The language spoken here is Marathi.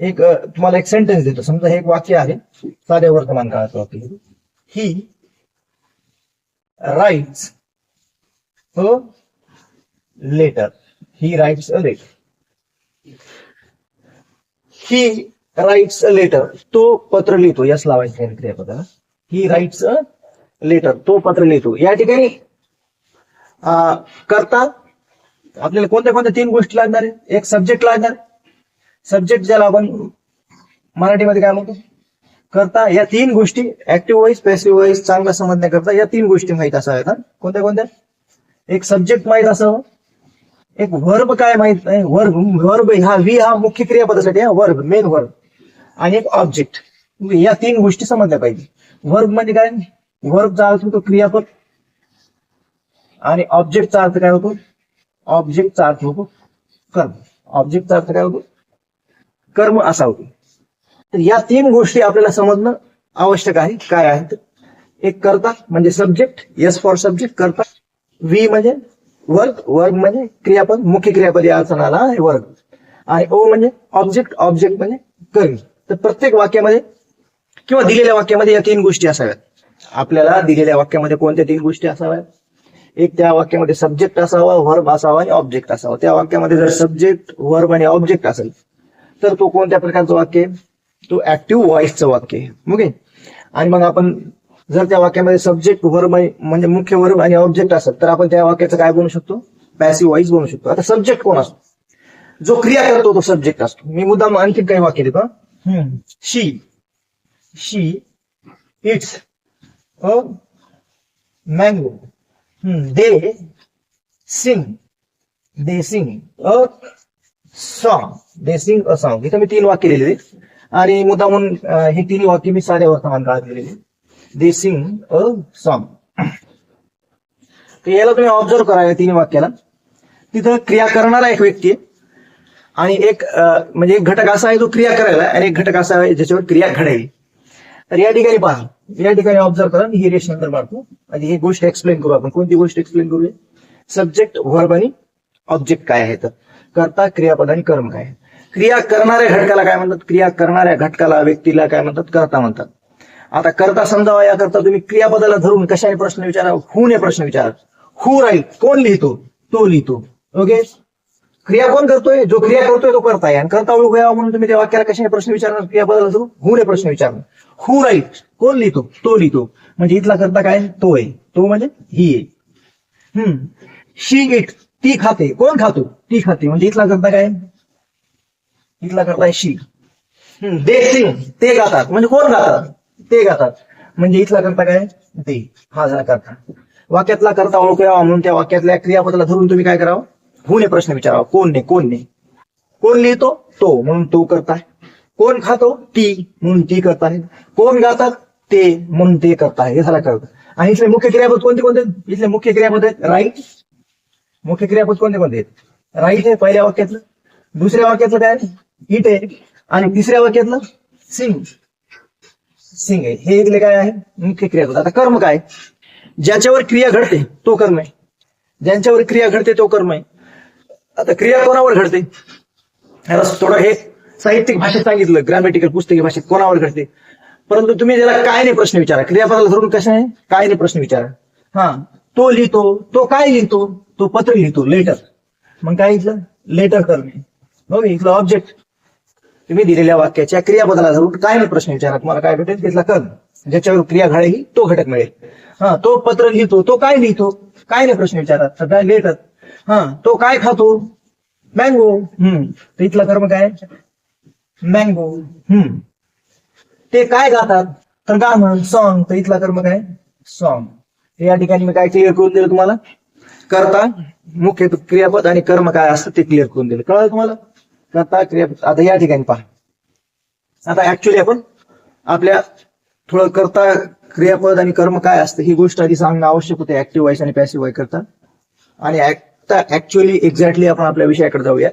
एक तुम्हाला एक सेंटेन्स देतो. समजा हे एक वाक्य आहे साध्या वर्तमान काळाचं वाक्य he writes a letter he writes a letter he writes a letter तो पत्र लिहितो. यस लावायचं क्रियापदा ही राईट्स अ लेटर तो पत्र लिहितो. या ठिकाणी करता आपल्याला कोणत्या कोणत्या तीन गोष्टी लागणार आहे एक सब्जेक्ट लागणार सब्जेक्ट ज्याला आपण मराठीमध्ये काय म्हणतो? करता या तीन गोष्टी ऍक्टिव्ह वाईज पॅसिव्ह वाईज चांगला समजण्याकरता या तीन गोष्टी माहीत असाव्यात कोणत्या कोणत्या? एक सब्जेक्ट माहीत असावं एक वर्ब काय माहीत नाही? वर्ब वर्ब हा व्ही हा मुख्य क्रियापदासाठी हा वर्ब मेन वर्ब आणि एक ऑब्जेक्ट या तीन गोष्टी समजल्या पाहिजे. वर्ब म्हणजे काय? वर्बचा अर्थ होतो क्रियापद. आणि ऑब्जेक्टचा अर्थ काय होतो? ऑब्जेक्टचा अर्थ होतो कर्म. ऑब्जेक्टचा अर्थ काय होतो? कर्म असा तर या तीन गोष्टी आपल्याला समजणं आवश्यक आहे. काय आहेत? एक करता म्हणजे सब्जेक्ट एस फॉर सब्जेक्ट करता व्ही म्हणजे वर्क वर्क म्हणजे क्रियापद मुख्य क्रियापद या अर्थाला आहे वर्क आणि ओ म्हणजे ऑब्जेक्ट ऑब्जेक्ट म्हणजे कर्म. तर प्रत्येक वाक्यामध्ये किंवा दिलेल्या वाक्यामध्ये या तीन गोष्टी असाव्यात. आपल्याला दिलेल्या वाक्यामध्ये कोणत्या तीन गोष्टी असाव्यात? एक त्या वाक्यामध्ये सब्जेक्ट असावा वर्ब असावा आणि ऑब्जेक्ट असावा. त्या वाक्यामध्ये जर सब्जेक्ट वर्ब आणि ऑब्जेक्ट असेल तर तो कोणत्या प्रकारचं वाक्य आहे? तो ऍक्टिव्ह व्हॉइसचं वाक्य आहे. ओके आणि मग आपण जर त्या वाक्यामध्ये सब्जेक्ट वर्ब म्हणजे मुख्य वर्ब आणि ऑब्जेक्ट असेल तर आपण त्या वाक्याचं काय बनवू शकतो? पॅसिव्ह व्हॉइस बनवू शकतो. आता सब्जेक्ट कोण असतो? जो क्रिया करतो तो सब्जेक्ट असतो. मी मुद्दाम आणखी काही वाक्य देतो she she it's a mango they sing they sing a song they sing a song इथं मी तीन वाक्य लिहिलेली आणि मुद्दामून हे तिन्ही वाक्य मी साध्या वर्तमान काळात लिहिलेले दे सिंग अ सॉन्ग तर याला तुम्ही ऑब्झर्व करा या तिन्ही वाक्याला. तिथं क्रिया करणारा एक व्यक्ती आहे. आणि एक म्हणजे एक घटक असा आहे जो क्रिया करायला आणि एक घटक असा आहे ज्याच्यावर क्रिया घडेल. तर या ठिकाणी पहा. या ठिकाणी ऑब्झर्व करा. ही रेश नंतर मारतो आणि ही गोष्ट एक्सप्लेन करू आपण. कोणती गोष्ट एक्सप्लेन करूया? सब्जेक्ट व्हर्ब आणि ऑब्जेक्ट काय आहे तर. करता क्रियापद आणि कर्म काय? आहे क्रिया करणाऱ्या घटकाला काय म्हणतात? क्रिया करणाऱ्या घटकाला व्यक्तीला काय म्हणतात? करता म्हणतात. आता करता समजावा याकरता तुम्ही क्रियापदाला धरून कशाने प्रश्न विचारा ने प्रश्न विचारा हु राईट कोण लिहितो? तो लिहितो. ओके? क्रिया कोण करतोय? जो क्रिया करतोय तो करताय आणि करता ओळखू यावा म्हणून तुम्ही त्या वाक्याला कशाने प्रश्न विचारणार? क्रियापदाला धरून ने प्रश्न विचारणार. हू राईट कोण लिहितो? तो लिहितो. म्हणजे इथला करता काय? तो आहे. तो म्हणजे ही आहे. हम्म. शी इट ती खाते. कोण खातो? ती खाते. म्हणजे इथला करता काय? इथला करता आहे शी. दे सिंग. ते गातात म्हणजे कोण गातात ते गातात म्हणजे इथला करता काय? ते हा झाला करता. वाक्यातला करता ओळखू यावा म्हणून त्या वाक्यातल्या क्रियापदाला धरून तुम्ही काय करावं? हुने प्रश्न विचारावा. कोण नाही कोण नाही कोण लिहितो? तो. म्हणून तो करताय. कोण खातो? ती. म्हणून ती करताय. कोण गातात? ते. म्हणून ते करताय. हे झाला करता. आणि इथले मुख्य क्रियापद कोणते कोणते? इथले मुख्य क्रियापद आहेत. राईट? मुख्य क्रियापद कोणते कोणते आहेत? राईट आहे पहिल्या वाक्यातलं दुसऱ्या वाक्यातलं काय? इट आहे. आणि तिसऱ्या वाक्यातलं सिंग. सिंग आहे. हे इथले काय आहे? मुख्य क्रियापद आता कर्म काय? ज्याच्यावर क्रिया घडते तो कर्म आहे. ज्यांच्यावर क्रिया घडते तो कर्म आहे. आता क्रिया कोणावर घडते? थोडं हे साहित्यिक भाषेत सांगितलं ग्रॅमॅटिकल पुस्तकी भाषेत कोणावर घडते? परंतु तुम्ही त्याला काय नाही प्रश्न विचारा. क्रियापदाला धरून कसं आहे? काय नाही प्रश्न विचारा. हा तो लिहितो तो काय लिहितो? तो पत्र लिहितो लेटर मग काय इथलं? लेटर करणे. हो इथलं ऑब्जेक्ट तुम्ही दिलेल्या वाक्याच्या क्रियापदाला धरून काय नाही प्रश्न विचारा तुम्हाला काय भेटेल तिथला कर्ण ज्याच्यावर क्रिया घडेल तो घटक मिळेल. हा तो पत्र लिहितो तो काय लिहितो? काय नाही प्रश्न विचारा सगळा लेटर हा तो काय खातो? मँगो हम्म तर इथला कर्म काय? मँगो हम्म. ते काय गातात? तर गाणं सॉन्ग तर इथला कर्म काय? सॉन्ग या ठिकाणी मी काय क्लिअर करून दिलं तुम्हाला? करता मुख्य क्रियापद आणि कर्म काय असतं ते क्लिअर करून दिलं. कळलं तुम्हाला? करता क्रियापद. आता या ठिकाणी पहा. आता ऍक्च्युली आपण आपल्या थोडं करता क्रियापद आणि कर्म काय असतं ही गोष्ट आधी सांगणं आवश्यक होते. ऍक्टिव्ह वाईस आणि पॅसिव्ह वाईस करता. आणि ऍक्च्युअली एक्झॅक्टली आपण आपल्या विषयाकडे जाऊया